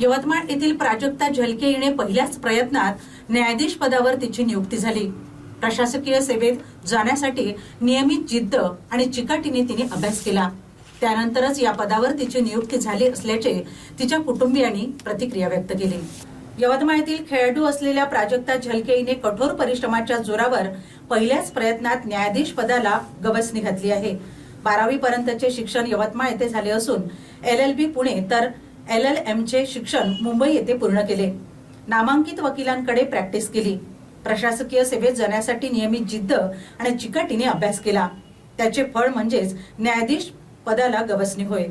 यवतमाळ येथील प्राजक्ता झलके हिने पहिल्याच प्रयत्नात न्यायाधीश पदावर तिची नियुक्ती झाली. प्रशासकीय सेवेत जाण्यासाठी नियमित जिद्द आणि चिकाटीने तिने अभ्यास केला. त्यानंतरच या पदावर तिची नियुक्ती झाली असल्याचे तिच्या कुटुंबियांनी प्रतिक्रिया व्यक्त केली. यवतमाळ येथील खेळाडू असलेल्या प्राजक्ता झलके हिने कठोर परिश्रमाच्या जोरावर पहिल्याच प्रयत्नात न्यायाधीश पदाला गवसणी घातली आहे. बारावी पर्यंतचे शिक्षण यवतमाळ येथे झाले असून एल एल बी पुणे तर एल एल एमचे शिक्षण मुंबई येथे पूर्ण केले. नामांकित वकिलांकडे प्रॅक्टिस केली. प्रशासकीय सेवेत जाण्यासाठी नियमित जिद्द आणि चिकाटीने अभ्यास केला. त्याचे फळ म्हणजेच न्यायाधीश पदाला गवसणी होय.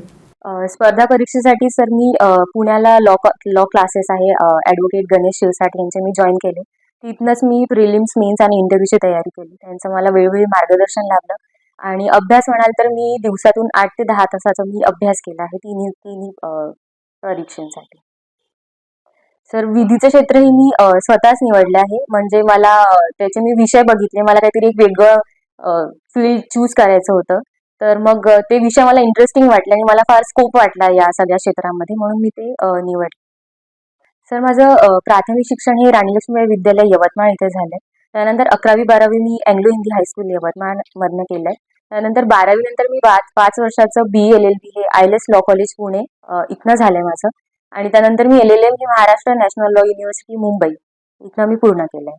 स्पर्धा परीक्षेसाठी सर मी पुण्याला लॉ लॉ क्लासेस आहे. ॲडव्होकेट गणेश शिवसाठी यांचे मी जॉईन केले. तिथनंच मी प्रिलिम्स मेन्स आणि इंटरव्ह्यूची तयारी केली. त्यांचं मला वेळोवेळी मार्गदर्शन लाभलं. आणि अभ्यास म्हणाल तर मी दिवसातून आठ ते दहा तासाचा मी अभ्यास केला आहे. तिन्ही तिन्ही परीक्षेसाठी. सर विधीचं क्षेत्र हे मी स्वतःच निवडलं आहे. म्हणजे मला त्याचे मी विषय बघितले. मला काहीतरी एक वेगळं फील्ड चूज करायचं होतं. तर मग ते विषय मला इंटरेस्टिंग वाटले आणि मला फार स्कोप वाटला या सगळ्या क्षेत्रामध्ये म्हणून मी ते निवडले. सर माझं प्राथमिक शिक्षण हे राणी लक्ष्मीबाई विद्यालय यवतमाळ इथे झालंय. त्यानंतर अकरावी बारावी मी Anglo Hindi high school Yavatmal मधनं केलंय. त्यानंतर बारावी नंतर मी पाच पाच वर्षाचं बी एल एल बी हे I S law college Pune इथनं झालंय माझं. आणि त्यानंतर मी एल एल एम हे Maharashtra national law university Mumbai इथनं मी पूर्ण केलंय.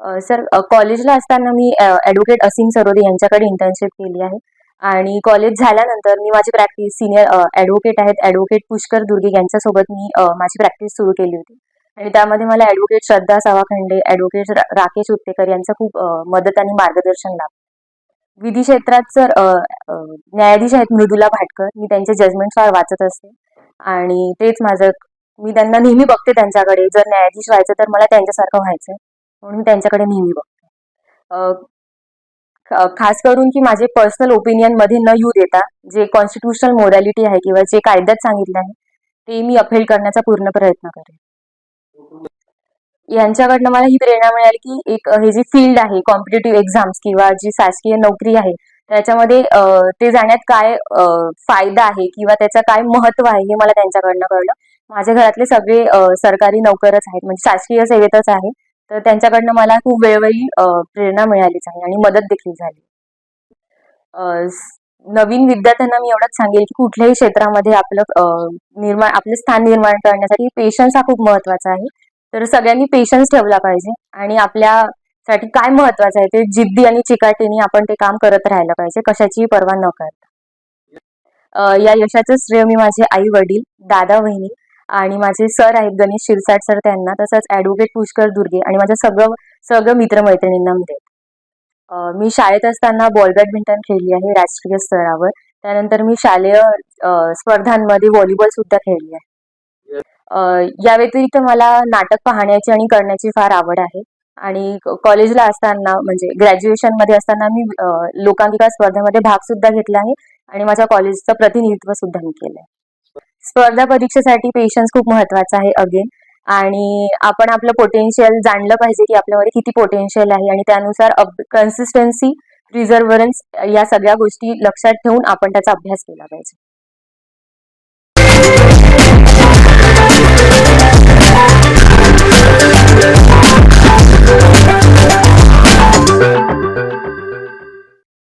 आहे सर कॉलेजला असताना मी ॲडव्होकेट असीम सरोदे यांच्याकडे इंटर्नशिप केली आहे. आणि कॉलेज झाल्यानंतर मी माझी प्रॅक्टिस सिनियर ॲडव्होकेट आहेत. ॲडव्होकेट पुष्कर दुर्गे यांच्यासोबत मी माझी प्रॅक्टिस सुरू केली होती. आणि त्यामध्ये मला ॲडव्होकेट श्रद्धा सावाखंडे ॲडव्होकेट राकेश उत्तेकर यांचं खूप मदत आणि मार्गदर्शन लाभलं. विधी क्षेत्रात सर न्यायाधीश आहेत मृदुला भाटकर. मी त्यांचे जजमेंट फार वाचत असते. आणि तेच माझं मी त्यांना नेहमी बघते त्यांच्याकडे. जर न्यायाधीश व्हायचं तर मला त्यांच्यासारखं व्हायचं म्हणून मी त्यांच्याकडे नेहमी बघते. खास करून की माझे पर्सनल ओपिनियनमध्ये न येऊ देता जे कॉन्स्टिट्युशनल मोडॅलिटी आहे किंवा जे कायद्यात सांगितलं आहे ते मी अपहेल करण्याचा पूर्ण प्रयत्न करेन. यांच्याकडनं मला ही प्रेरणा मिळाली की एक हे जी फील्ड आहे कॉम्पिटेटिव्ह एक्झाम्स किंवा जी शासकीय नोकरी आहे त्याच्यामध्ये ते जाण्यात काय फायदा आहे किंवा त्याचं काय महत्त्व आहे हे मला त्यांच्याकडनं कळलं. माझ्या घरातले सगळे सरकारी नोकरच आहेत म्हणजे शासकीय सेवेतच आहे. तर त्यांच्याकडनं मला खूप वेळोवेळी प्रेरणा मिळालीच आहे आणि मदत देखील झाली. नवीन विद्यार्थ्यांना मी एवढंच सांगेल की कुठल्याही क्षेत्रामध्ये आपलं निर्माण आपलं स्थान निर्माण करण्यासाठी पेशन्स हा खूप महत्त्वाचा आहे. तर सगळ्यांनी पेशन्स ठेवला पाहिजे आणि आपल्यासाठी काय महत्वाचं आहे ते जिद्दी आणि चिकाटीने आपण ते काम करत राहायला पाहिजे कशाचीही पर्वा न करता. या यशाचं श्रेय मी माझे आई वडील दादा बहिणी आणि माझे सर आहेत गणेश शिरसाट सर त्यांना तसंच ऍडव्होकेट पुष्कर दुर्गे आणि माझ्या सगळं सगळं मित्रमैत्रिणींना देत. मी शाळेत असताना बॉल बॅडमिंटन खेळली आहे राष्ट्रीय स्तरावर. त्यानंतर मी शालेय स्पर्धांमध्ये व्हॉलीबॉल सुद्धा खेळली आहे. या व्यतिरिक्त मला नाटक पाहण्याची आणि करण्याची फार आवड आहे. आणि कॉलेजला असताना म्हणजे ग्रॅज्युएशनमध्ये असताना मी लोकांकिका स्पर्धेमध्ये भाग सुद्धा घेतला आहे आणि माझ्या कॉलेजचं प्रतिनिधित्व सुद्धा मी केलंय. स्पर्धा परीक्षेसाठी पेशन्स खूप महत्त्वाचा आहे अगेन आणि आपण आपलं पोटेन्शियल जाणलं पाहिजे की आपल्यामध्ये किती पोटेन्शियल आहे आणि त्यानुसार कन्सिस्टन्सी प्रिझर्वरन्स या सगळ्या गोष्टी लक्षात ठेवून आपण त्याचा अभ्यास केला पाहिजे.